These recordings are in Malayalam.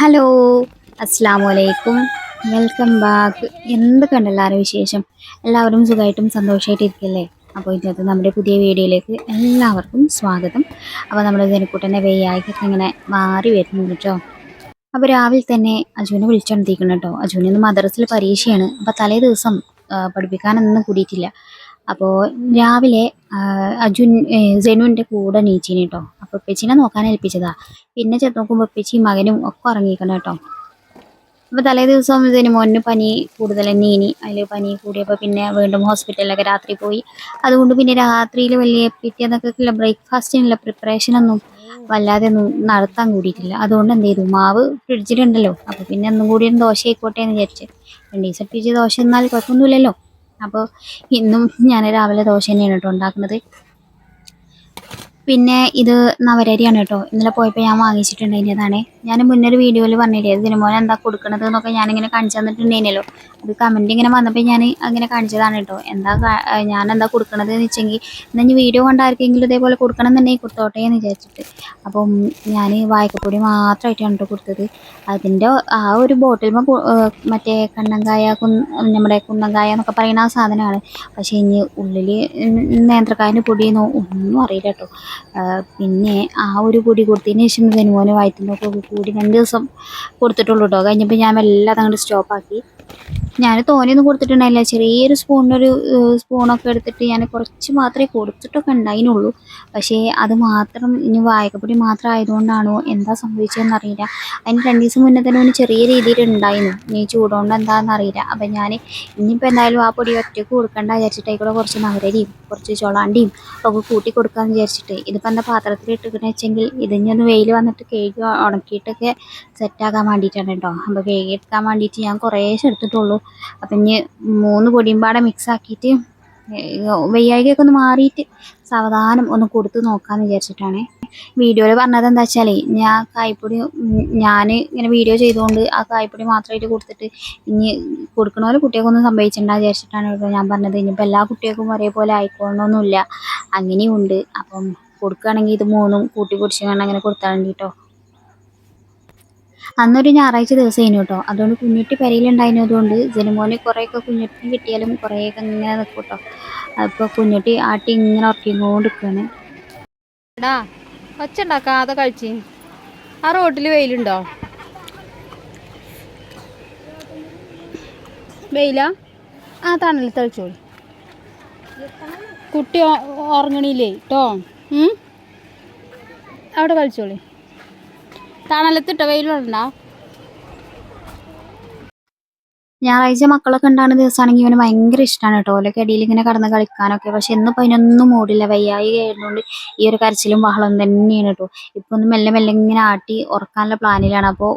ഹലോ അസ്സാം വലൈക്കും വെൽക്കം ബാക്ക് എന്തൊക്കെയുണ്ട് എല്ലാവരും വിശേഷം? എല്ലാവരും സുഖമായിട്ടും സന്തോഷമായിട്ട് ഇരിക്കല്ലേ? അപ്പോൾ ഇന്നത്തെ നമ്മുടെ പുതിയ വീഡിയോയിലേക്ക് എല്ലാവർക്കും സ്വാഗതം. അപ്പോൾ നമ്മുടെ ജനക്കൂട്ടന്റെ വെയ്യായിക്കൊക്കെ ഇങ്ങനെ മാറി വരുന്നുണ്ട് കേട്ടോ. അപ്പോൾ രാവിലെ തന്നെ അജുവിനെ വിളിച്ചുകൊണ്ടിരിക്കണം കേട്ടോ. അജുവിന് ഇന്ന് മദ്രസിൽ പരീക്ഷയാണ്. അപ്പോൾ തലേ ദിവസം പഠിപ്പിക്കാനൊന്നും കൂടിയിട്ടില്ല. അപ്പോൾ രാവിലെ അജുൻ ജനുവിന്റെ കൂടെ നീച്ചിന് കേട്ടോ അപ്പോൾ ഉപ്പച്ചിനെ നോക്കാൻ ഏൽപ്പിച്ചതാ. പിന്നെ ചെന്ന് നോക്കുമ്പോൾ ഉപ്പച്ചി മകനും ഒക്കെ ഉറങ്ങിക്കണം കേട്ടോ അപ്പോൾ തലേ ദിവസം ഇതിന് മോന് പനി കൂടുതൽ നീനി അതിൽ പനി കൂടിയപ്പോൾ പിന്നെ വീണ്ടും ഹോസ്പിറ്റലിലൊക്കെ രാത്രി പോയി. അതുകൊണ്ട് പിന്നെ രാത്രിയിൽ വലിയ പിറ്റേന്നൊക്കെ ബ്രേക്ക്ഫാസ്റ്റിനുള്ള പ്രിപ്പറേഷനൊന്നും വല്ലാതെ ഒന്നും നടത്താൻ കൂടിയിട്ടില്ല. അതുകൊണ്ട് എന്ത് ചെയ്തു? മാവ് ഫ്രിഡ്ജിലുണ്ടല്ലോ. അപ്പോൾ പിന്നെ ഒന്നും കൂടി ദോശ ആയിക്കോട്ടെ എന്ന് വിചാരിച്ച്. രണ്ട് ദിവസം പിടിച്ച് ദോശ എന്നാൽ കുഴപ്പമൊന്നുമില്ലല്ലോ. അപ്പോൾ ഇന്നും ഞാൻ രാവിലെ ദോശ തന്നെയാണ് കേട്ടോ ഉണ്ടാക്കുന്നത്. പിന്നെ ഇത് നവരരിയാണ് കേട്ടോ. ഇന്നലെ പോയപ്പോൾ ഞാൻ വാങ്ങിച്ചിട്ടുണ്ടായിരുന്നതാണ്. ഞാൻ മുന്നൊരു വീഡിയോയിൽ പറഞ്ഞില്ലേ ഇതിന് മോനെ എന്താ കൊടുക്കണത്? എന്നൊക്കെ ഞാനിങ്ങനെ കാണിച്ചു തന്നിട്ടുണ്ടായിരുന്നല്ലോ. അത് കമന്റ് ഇങ്ങനെ വന്നപ്പോൾ ഞാൻ അങ്ങനെ കാണിച്ചതാണ് കേട്ടോ. എന്താ ഞാൻ എന്താ കൊടുക്കണത് എന്ന് വെച്ചെങ്കിൽ എന്നാൽ വീഡിയോ കണ്ട ആർക്കെങ്കിലും ഇതേപോലെ കൊടുക്കണം എന്നുണ്ടെങ്കിൽ കൊടുത്തോട്ടെ എന്ന് വിചാരിച്ചിട്ട്. അപ്പം ഞാൻ വായ്ക്കപ്പൊടി മാത്രമായിട്ടാണ് കേട്ടോ കൊടുത്തത്. അതിന്റെ ആ ഒരു ബോട്ടിൽ മറ്റേ കണ്ണങ്കായ കുന്ന നമ്മുടെ കുന്നങ്കായ എന്നൊക്കെ പറയുന്ന ആ സാധനമാണ്. പക്ഷേ ഇനി ഉള്ളിൽ നേന്ത്രക്കായന്റെ പൊടിയെന്നോ ഒന്നും അറിയില്ല കേട്ടോ പിന്നെ ആ ഒരു പൊടി കൊടുത്തതിന് ശേഷം സിനിമോന് വായത്തിന്റെ ഒക്കെ കൂടി രണ്ട് ദിവസം കൊടുത്തിട്ടുള്ളൂ കേട്ടോ കഴിഞ്ഞപ്പോൾ ഞാൻ എല്ലാം അങ്ങോട്ട് സ്റ്റോപ്പാക്കി ഞാൻ തോനെയൊന്നും കൊടുത്തിട്ടുണ്ടായില്ല. ചെറിയൊരു സ്പൂണിനൊരു സ്പൂണൊക്കെ എടുത്തിട്ട് ഞാൻ കുറച്ച് മാത്രമേ കൊടുത്തിട്ടൊക്കെ ഉണ്ടായിരുന്നുള്ളൂ പക്ഷേ അത് മാത്രം ഇനി വായക്കപ്പൊടി മാത്രം ആയതുകൊണ്ടാണോ എന്താ സംഭവിച്ചതെന്ന് അറിയില്ല. അതിന് രണ്ട് ദിവസം മുന്നേ തന്നെ ഒന്ന് ചെറിയ രീതിയിൽ ഉണ്ടായിരുന്നു. ഇനി ചൂടുകൊണ്ട് എന്താണെന്ന് അറിയില്ല. അപ്പം ഞാൻ ഇനിയിപ്പോൾ എന്തായാലും ആ പൊടി ഒറ്റയ്ക്ക് കൊടുക്കണ്ട വിചാരിച്ചിട്ട് കുറച്ച് നവരരിയും കുറച്ച് ചൊളാണ്ടിയും ഒക്കെ കൂട്ടി കൊടുക്കാമെന്ന് വിചാരിച്ചിട്ട് ഇതിപ്പോൾ എന്താ പാത്രത്തിൽ ഇട്ടിട്ടുണ്ടെന്ന് വെച്ചെങ്കിൽ ഇതിഞ്ഞൊന്ന് വെയിൽ വന്നിട്ട് കേക്ക് ഉണക്കിയിട്ടൊക്കെ സെറ്റാക്കാൻ വേണ്ടിയിട്ടാണ് കേട്ടോ. അപ്പോൾ കേക്ക് എടുക്കാൻ വേണ്ടിയിട്ട് ഞാൻ കുറേശ്ശെ എടുത്തിട്ടുള്ളൂ അപ്പം ഇനി മൂന്ന് പൊടിയും പാടെ മിക്സ് ആക്കിയിട്ട് വെയ്യായികയൊക്കെ ഒന്ന് മാറിയിട്ട് സാവധാനം ഒന്ന് കൊടുത്ത് നോക്കാമെന്ന് വിചാരിച്ചിട്ടാണ്. വീഡിയോയിൽ പറഞ്ഞത് എന്താ വെച്ചാൽ ഞാൻ കായ്പൊടി ഞാൻ ഇങ്ങനെ വീഡിയോ ചെയ്തുകൊണ്ട് ആ കായ്പൊടി മാത്രമായിട്ട് കൊടുത്തിട്ട് ഇനി കൊടുക്കണ പോലെ കുട്ടികൾക്കൊന്നും സംഭവിച്ചിട്ടുണ്ടെന്ന് വിചാരിച്ചിട്ടാണ് ഞാൻ പറഞ്ഞത്. ഇനിയിപ്പോൾ എല്ലാ കുട്ടികൾക്കും ഒരേപോലെ ആയിക്കോളണമെന്നൊന്നുമില്ല അങ്ങനെയുണ്ട്. അപ്പം കൊടുക്കുകയാണെങ്കിൽ ഇത് മൂന്നും കൂട്ടി പൊടിച്ച് അങ്ങനെ കൊടുത്താൽ കേട്ടോ അന്നൊരു ഞായറാഴ്ച ദിവസമായിരുന്നു കേട്ടോ അതുകൊണ്ട് കുഞ്ഞുട്ടി പെരയിലുണ്ടായിരുന്നതുകൊണ്ട് ജനമോനെ കുറേയൊക്കെ കുഞ്ഞുട്ടിന് കിട്ടിയാലും കുറേയൊക്കെ ഇങ്ങനെ നിൽക്കും കേട്ടോ അപ്പോൾ കുഞ്ഞുട്ടി ആട്ടി ഇങ്ങനെ ഉറക്കിക്കൊണ്ടിരിക്കുകയാണ് എടാ ഒച്ച ഉണ്ടാക്കാതെ കഴിച്ച്. ആ റോട്ടിൽ വെയിലുണ്ടോ? വെയില? ആ തണലിൽ തളിച്ചോളി. കുട്ടി ഉറങ്ങണില്ലേ കേട്ടോ അവിടെ കളിച്ചോളി. തണലത്തിട്ടോ വെയിലുണ്ടോ? ഞായറാഴ്ച മക്കളൊക്കെ ഉണ്ടാകുന്ന ദിവസമാണെങ്കിൽ ഇവന് ഭയങ്കര ഇഷ്ടമാണ് കേട്ടോ. ഓലൊക്കെ ഇടയിൽ ഇങ്ങനെ കടന്ന് കളിക്കാനൊക്കെ. പക്ഷെ ഇന്നിപ്പോൾ അതിനൊന്നും മൂടില്ല. വയ്യായി ആയതുകൊണ്ട് ഈ ഒരു കരച്ചിലും ബഹളം തന്നെയാണ് കേട്ടോ. ഇപ്പൊ ഒന്ന് മെല്ലെ മെല്ലെ ഇങ്ങനെ ആട്ടി ഉറക്കാനുള്ള പ്ലാനിലാണ്. അപ്പോൾ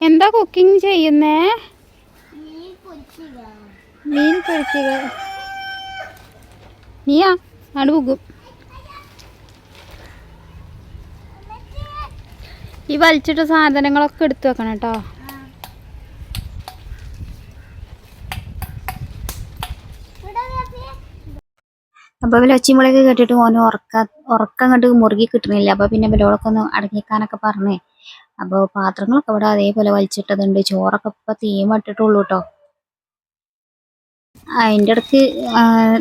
എന്താ കുക്കിംഗ് ചെയ്യുന്നേ? മീൻ പൊരിക്കുക നീയാ? അവിടെ പോകും ഈ വലിച്ചിട്ട സാധനങ്ങളൊക്കെ എടുത്തു വെക്കണം കേട്ടോ. അപ്പോൾ ഇവൽ ഒച്ചിമുളയൊക്കെ കേട്ടിട്ട് ഓന് ഉറക്ക ഉറക്കം അങ്ങോട്ട് മുറുകി കിട്ടണില്ല. അപ്പോൾ പിന്നെ ബലോളൊക്കെ ഒന്ന് അടങ്ങിക്കാനൊക്കെ പറഞ്ഞേ. അപ്പോൾ പാത്രങ്ങളൊക്കെ ഇവിടെ അതേപോലെ വലിച്ചിട്ടതുണ്ട്. ചോറൊക്കെ ഇപ്പം തീമിട്ടിട്ടുള്ളൂ കേട്ടോ അതിന്റെ ഇടയ്ക്ക്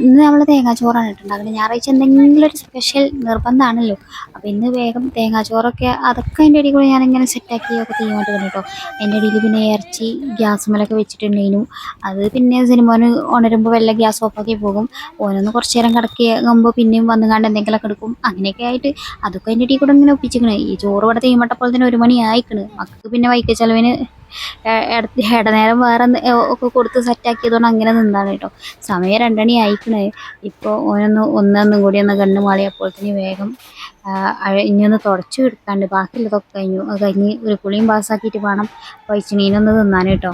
ഇന്ന് നമ്മൾ തേങ്ങാച്ചോറാണ് ഇട്ടുണ്ടാക്കുന്നത് ഞായറാഴ്ച എന്തെങ്കിലും ഒരു സ്പെഷ്യൽ നിർബന്ധമാണല്ലോ. അപ്പോൾ ഇന്ന് വേഗം തേങ്ങാച്ചോറൊക്കെ അതൊക്കെ അതിന്റെ ഇടയിൽ കൂടെ ഞാനിങ്ങനെ സെറ്റാക്കി ഒക്കെ തീയുമായിട്ട് കേട്ടോ. എന്റെ ഇടയിൽ പിന്നെ ഇറച്ചി ഗ്യാസ് മേലൊക്കെ വെച്ചിട്ടുണ്ടേനു അത് പിന്നെ സിനിമോന് ഉണരുമ്പോൾ വല്ല ഗ്യാസ് ഓഫാക്കി പോകും. ഓനൊന്ന് കുറച്ച് നേരം കിടക്കുമ്പോൾ പിന്നെയും വന്നു കണ്ട് എന്തെങ്കിലുമൊക്കെ എടുക്കും. അങ്ങനെയൊക്കെ ആയിട്ട് അതൊക്കെ അതിന്റെ ഇടയിൽ കൂടെ ഇങ്ങനെ ഒപ്പിച്ചിരിക്കണേ. ഈ ചോറ് ഇവിടെ തീമട്ടപ്പോൾ തന്നെ ഒരു മണി ആയിക്കണ്. മക്കൾക്ക് പിന്നെ വൈക്ക ചെലവിന് ഇടനേരം വേറെ ഒക്കെ കൊടുത്ത് സെറ്റാക്കിയതുകൊണ്ട് അങ്ങനെ നിന്നാണ് കേട്ടോ. സമയം രണ്ടണി ആയിക്കണ്. ഇപ്പോൾ ഓനൊന്ന് ഒന്നൊന്നും കൂടി ഒന്ന് കണ്ണ് തന്നെ വേഗം ഇനിയൊന്ന് തുടച്ചു എടുക്കാണ്ട് ബാക്കിയുള്ളതൊക്കെ കഴിഞ്ഞു. അത് കഴിഞ്ഞ് ഒരു കുളിയും പാസ്സാക്കിയിട്ട് വേണം പൈച്ചിണീനൊന്ന് തിന്നാൻ കേട്ടോ.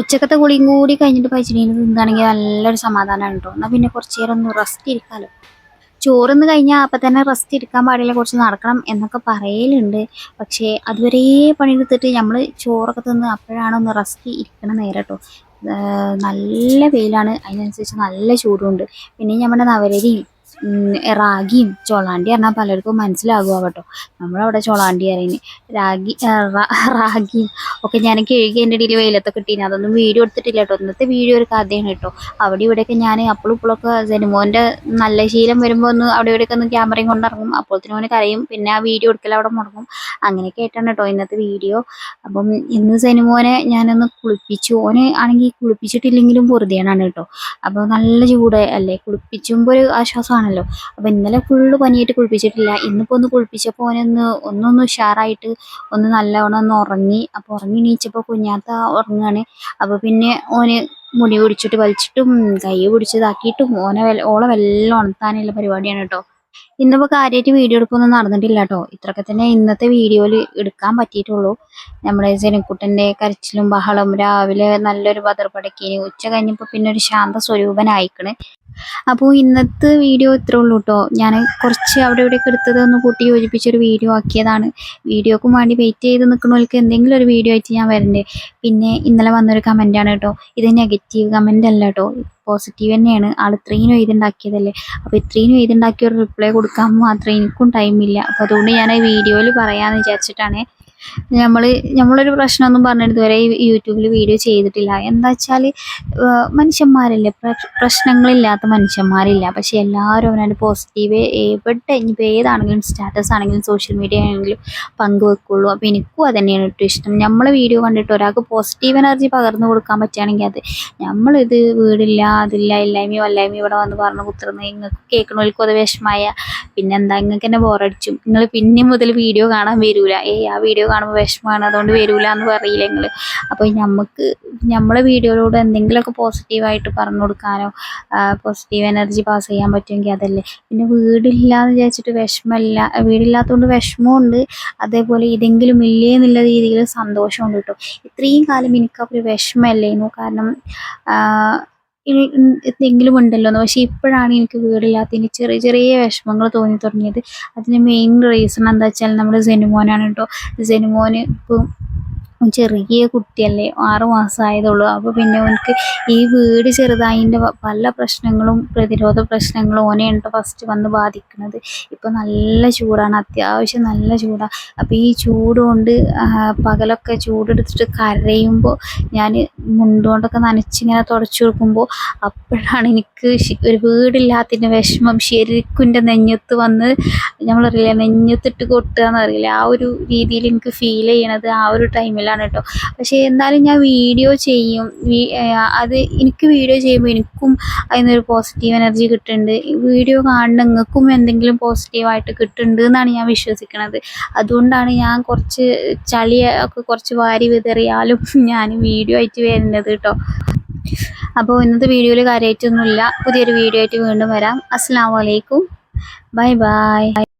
ഉച്ചക്കത്തെ കുളിയും കൂടി കഴിഞ്ഞിട്ട് പൈച്ചിണീന് തിന്നാണെങ്കിൽ നല്ലൊരു സമാധാനമാണ് കേട്ടോ. എന്നാൽ പിന്നെ കുറച്ച് നേരം ഒന്ന് റെസ്റ്റ് ഇരിക്കാമല്ലോ ചോറിന്ന് കഴിഞ്ഞാൽ അപ്പം തന്നെ റെസ്റ്റ് എടുക്കാൻ പാടില്ല കുറച്ച് നടക്കണം എന്നൊക്കെ പറയലുണ്ട്. പക്ഷേ അതുവരെ പണിയെടുത്തിട്ട് നമ്മൾ ചോറൊക്കെ തിന്ന് അപ്പോഴാണ് ഒന്ന് റെസ്റ്റ് ഇരിക്കണം നേരെ കേട്ടോ നല്ല വെയിലാണ്. അതിനനുസരിച്ച് നല്ല ചൂടുണ്ട്. പിന്നെ നമ്മുടെ നവരരിയും റാഗിയും ചോളാണ്ടി പറഞ്ഞാൽ പലർക്കും മനസ്സിലാകുക കേട്ടോ നമ്മളവിടെ ചോളാണ്ടി അറിയുന്നത് രാഗി റാഗിയും ഒക്കെ ഞാൻ കഴുകി എന്റെ ഇടയിൽ വെയിലത്തൊക്കെ ഇട്ടീന് അതൊന്നും വീഡിയോ എടുത്തിട്ടില്ല കേട്ടോ. ഇന്നത്തെ വീഡിയോ ഒരു കഥയാണ് കേട്ടോ. അവിടെ ഇവിടെയൊക്കെ ഞാൻ അപ്പോഴും ഇപ്പോഴൊക്കെ സിനിമോന്റെ നല്ല ശീലം വരുമ്പോൾ ഒന്ന് അവിടെ ഇവിടെയൊക്കെ ഒന്ന് ക്യാമറയും കൊണ്ടിറങ്ങും അപ്പോഴത്തേനും ഓന് കരയും. പിന്നെ ആ വീഡിയോ എടുക്കൽ അവിടെ മുടങ്ങും. അങ്ങനെയൊക്കെ ആയിട്ടാണ് കേട്ടോ ഇന്നത്തെ വീഡിയോ. അപ്പം ഇന്ന് സെനിമോനെ ഞാനൊന്ന് കുളിപ്പിച്ചു. ഓനെ ആണെങ്കിൽ കുളിപ്പിച്ചിട്ടില്ലെങ്കിലും പൊറുതിയാണ് കേട്ടോ. അപ്പോൾ നല്ല ചൂട് അല്ലേ? കുളിപ്പിച്ചുമ്പോൾ ഒരു ആശ്വാസമാണല്ലോ അപ്പോൾ ഇന്നലെ ഫുള്ള് പനിയായിട്ട് കുളിപ്പിച്ചിട്ടില്ല. ഇന്നിപ്പോൾ ഒന്ന് കുളിപ്പിച്ചപ്പോൾ ഓനൊന്ന് ഒന്നൊന്ന് ഉഷാറായിട്ട് ഒന്ന് നല്ലവണ്ണം ഒന്ന് ഉറങ്ങി. അപ്പോൾ ഉറങ്ങി എണീച്ചപ്പോൾ കുഞ്ഞാത്ത ഉറങ്ങാണ്. അപ്പോൾ പിന്നെ ഓന് മുടി പിടിച്ചിട്ട് വലിച്ചിട്ടും കൈ പിടിച്ചതാക്കിയിട്ടും ഓനെ ഓളെ വെല്ലം ഉണർത്താനുള്ള പരിപാടിയാണ് കേട്ടോ ഇന്നിപ്പോൾ കാര്യമായിട്ട് വീഡിയോ എടുപ്പൊന്നും നടന്നിട്ടില്ല കേട്ടോ ഇത്രയൊക്കെ തന്നെ ഇന്നത്തെ വീഡിയോയിൽ എടുക്കാൻ പറ്റിയിട്ടുള്ളൂ. നമ്മുടെ ജനക്കുട്ടന്റെ കരച്ചിലും ബഹളം രാവിലെ നല്ലൊരു ബദർപടക്കേന് ഉച്ച കഴിഞ്ഞപ്പോൾ പിന്നെ ഒരു ശാന്ത സ്വരൂപനായിക്കണ്. അപ്പോൾ ഇന്നത്തെ വീഡിയോ ഇത്രേ ഉള്ളൂ കേട്ടോ ഞാൻ കുറച്ച് അവിടെ ഇവിടെയൊക്കെ എടുത്തത് ഒന്ന് കൂട്ടി യോജിപ്പിച്ചൊരു വീഡിയോ ആക്കിയതാണ്. വീഡിയോക്കും വേണ്ടി വെയിറ്റ് ചെയ്ത് നിൽക്കുന്നവർക്ക് എന്തെങ്കിലും ഒരു വീഡിയോ ആയിട്ട് ഞാൻ വരണ്ടേ. പിന്നെ ഇന്നലെ വന്നൊരു കമന്റാണ് കേട്ടോ ഇത് നെഗറ്റീവ് കമന്റ് അല്ല കേട്ടോ പോസിറ്റീവ് തന്നെയാണ്. ആൾ ഇത്രയും എഴുതുണ്ടാക്കിയതല്ലേ അപ്പോൾ ഇത്രയും എഴുതുണ്ടാക്കിയ ഒരു റിപ്ലൈ കൊടുക്കാൻ മാത്രമേ എനിക്കും ടൈമില്ല അപ്പോൾ അതുകൊണ്ട് ഞാൻ വീഡിയോയിൽ പറയാമെന്ന് വിചാരിച്ചിട്ടാണ് നമ്മൾ നമ്മളൊരു പ്രശ്നമൊന്നും വരെ ഈ യൂട്യൂബിൽ വീഡിയോ ചെയ്തിട്ടില്ല. എന്താ വെച്ചാൽ മനുഷ്യന്മാരല്ലേ? പ്രശ്നങ്ങളില്ലാത്ത മനുഷ്യന്മാരില്ല. പക്ഷെ എല്ലാവരും അവനവന്റെ പോസിറ്റീവ് എവിടെ ഇനിയിപ്പോൾ ഏതാണെങ്കിലും സ്റ്റാറ്റസ് ആണെങ്കിലും സോഷ്യൽ മീഡിയ ആണെങ്കിലും പങ്കുവെക്കുള്ളൂ. അപ്പോൾ എനിക്കും അത് തന്നെയാണ് ഏറ്റവും ഇഷ്ടം. നമ്മൾ വീഡിയോ കണ്ടിട്ട് ഒരാൾക്ക് പോസിറ്റീവ് എനർജി പകർന്നു കൊടുക്കാൻ പറ്റുകയാണെങ്കിൽ അത് നമ്മളിത് വീടില്ല അതില്ല ഇല്ലായ്മയോ അല്ലായ്മയോ ഇവിടെ വന്ന് പറഞ്ഞു കുത്തുന്നത് നിങ്ങൾക്ക് കേൾക്കണവർക്കും അത് വിഷമമായ പിന്നെന്താ നിങ്ങൾക്ക് എന്നെ ബോറടിച്ചു നിങ്ങൾ പിന്നെ മുതൽ വീഡിയോ കാണാൻ വരില്ല ഏ ആ വീഡിയോ കാണുമ്പോൾ വിഷമമാണ്. അതുകൊണ്ട് വരൂല എന്ന് പറയില്ല നിങ്ങൾ അപ്പോൾ നമുക്ക് നമ്മളെ വീഡിയോയിലൂടെ എന്തെങ്കിലുമൊക്കെ പോസിറ്റീവായിട്ട് പറഞ്ഞു കൊടുക്കാനോ പോസിറ്റീവ് എനർജി പാസ് ചെയ്യാൻ പറ്റുമെങ്കിൽ അതല്ലേ. പിന്നെ വീടില്ല എന്ന് വിചാരിച്ചിട്ട് വിഷമമില്ല വീടില്ലാത്തതുകൊണ്ട് വിഷമമുണ്ട്. അതേപോലെ ഇതെങ്കിലും ഇല്ലേ എന്നുള്ള രീതിയിൽ സന്തോഷമുണ്ട് കേട്ടോ. ഇത്രയും കാലം എനിക്കപ്പോൾ ഒരു കാരണം എന്തെങ്കിലും ഉണ്ടല്ലോ എന്ന്. പക്ഷേ ഇപ്പോഴാണ് എനിക്ക് വീടില്ലാത്തതിന് ചെറിയ ചെറിയ വിഷമങ്ങൾ തോന്നി തുടങ്ങിയത്. അതിന് മെയിൻ റീസൺ എന്താ വെച്ചാൽ നമ്മുടെ സെനുമോനാണ് കേട്ടോ സെനുമോന് ഇപ്പം ചെറിയ കുട്ടിയല്ലേ ആറ് മാസമായതുള്ളൂ അപ്പോൾ പിന്നെ ഓനക്ക് ഈ വീട് ചെറുതായതിന്റെ പല പ്രശ്നങ്ങളും പ്രതിരോധ പ്രശ്നങ്ങളും ഓനെയാണ് ഫസ്റ്റ് വന്ന് ബാധിക്കുന്നത് ഇപ്പോൾ നല്ല ചൂടാണ് അത്യാവശ്യം നല്ല ചൂടാണ് അപ്പോൾ ഈ ചൂട് കൊണ്ട് പകലൊക്കെ ചൂടെടുത്തിട്ട് കരയുമ്പോൾ ഞാൻ മുണ്ടുകൊണ്ടൊക്കെ നനച്ചിങ്ങനെ തുടച്ചു കൊടുക്കുമ്പോൾ അപ്പോഴാണ് എനിക്ക് ഒരു വീടില്ലാത്തതിന്റെ വിഷമം. ശരിക്കും എന്റെ നെഞ്ഞത്ത് വന്ന് നമ്മളറിയില്ല നെഞ്ഞത്തിട്ട് കൊട്ടുക എന്നറിയില്ല ആ ഒരു രീതിയിൽ എനിക്ക് ഫീൽ ചെയ്യണത് ആ ഒരു ടൈമിലാണ് കേട്ടോ. പക്ഷേ എന്നാലും ഞാൻ വീഡിയോ ചെയ്യും. അത് എനിക്ക് വീഡിയോ ചെയ്യുമ്പോൾ എനിക്കും അതിനൊരു പോസിറ്റീവ് എനർജി കിട്ടുന്നുണ്ട്. വീഡിയോ കാണുന്ന നിങ്ങൾക്കും എന്തെങ്കിലും പോസിറ്റീവായിട്ട് കിട്ടുന്നുണ്ട് എന്നാണ് ഞാൻ വിശ്വസിക്കുന്നത് അതുകൊണ്ടാണ് ഞാൻ കുറച്ച് ചളി ഒക്കെ കുറച്ച് വാരി വിതറിയാലും ഞാൻ വീഡിയോ ആയിട്ട് വരുന്നത് കേട്ടോ. അപ്പോൾ ഇന്നത്തെ വീഡിയോയിൽ കാര്യമായിട്ടൊന്നുമില്ല പുതിയൊരു വീഡിയോ ആയിട്ട് വീണ്ടും വരാം. അസ്സാം വലൈക്കും ബൈ ബൈ.